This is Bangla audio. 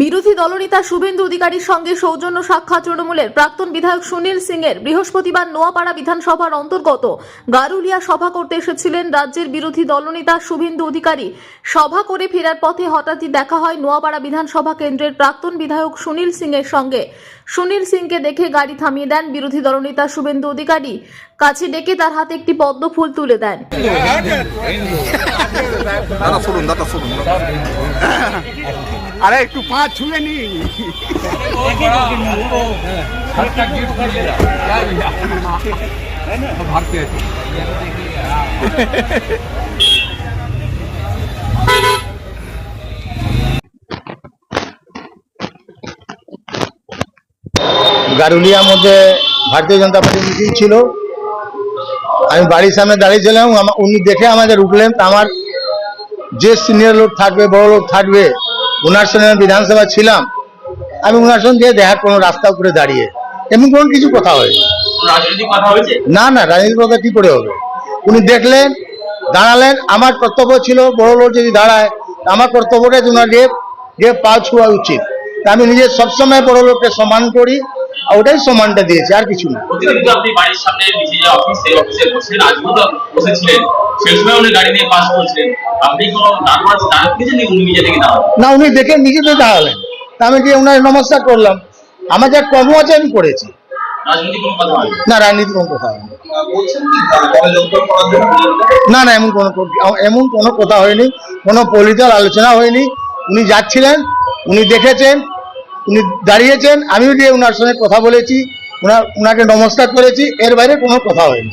বিরোধী দলনেতা শুভেন্দু অধিকারীর সঙ্গে সৌজন্য সাক্ষাৎ তৃণমূলের প্রাক্তন বিধায়ক সুনীল সিং এর বৃহস্পতিবার নোয়াপাড়া বিধানসভার অন্তর্গত গারুলিয়া সভা করতে এসেছিলেন রাজ্যের বিরোধী দলনেতা শুভেন্দু অধিকারী। সভা করে ফেরার পথে হঠাৎই দেখা হয় নোয়াপাড়া বিধানসভা কেন্দ্রের প্রাক্তন বিধায়ক সুনীল সিং এর সঙ্গে। সুনীল সিংকে দেখে গাড়ি থামিয়ে দেন বিরোধী দলনেতা শুভেন্দু অধিকারী। কাছে ডেকে তার হাতে একটি পদ্ম ফুল তুলে দেন। আরে একটু পা গারুলিয়ার মধ্যে ভারতীয় জনতা পার্টি মিটিং ছিল। আমি বাড়ির সামনে দাঁড়িয়েছিলাম উনি দেখে আমাদের উঠলেন আমার যে সিনিয়র লোক থাকবে, বড় লোক থাকবে ওনার সঙ্গে আমি বিধানসভা ছিলাম আমি ওনার সঙ্গে দেখার কোনো রাস্তা উপরে দাঁড়িয়ে। এমন কোনো কিছু কথা হয়নি। না না রাজনীতি কথা কি করে হবে? উনি দেখলেন দাঁড়ালেন আমার কর্তব্য ছিল বড় লোক যদি দাঁড়ায় আমার কর্তব্যটা যে ওনার গিয়ে গিয়ে পা ছোঁয়া উচিত। তা আমি নিজে সবসময় বড় লোককে সম্মান করি ওটাই সমানটা দিয়েছে আর কিছু না। প্রতিদিন আপনি বাড়ির সামনে নিচে যে অফিস সেই অফিসে বসেন আজকেও তো বসেছিলেন সেই সময় উনি গাড়ি নিয়ে পাস করছিলেন আপনি কোনো নার্ভাস দাঁড়িয়েছেন উনি নিজে থেকে দাঁড়ান না উনি দেখে নিজেতে দাঁড়ালেন। তা আমি গিয়ে ওনার নমস্কার করলাম। আমার যা কর্ম আছে আমি করেছি। না রাজনীতি কোনো কথা হয়নি। না না এমন কোনো এমন কোনো কথা হয়নি। কোনো পলিটিক্যাল আলোচনা হয়নি। উনি যাচ্ছিলেন উনি দেখেছেন উনি দাঁড়িয়েছেন, আমিও গিয়ে ওনার সঙ্গে কথা বলেছি ওনার ওনাকে নমস্কার করেছি, এর বাইরে কোনো কথা হয়নি।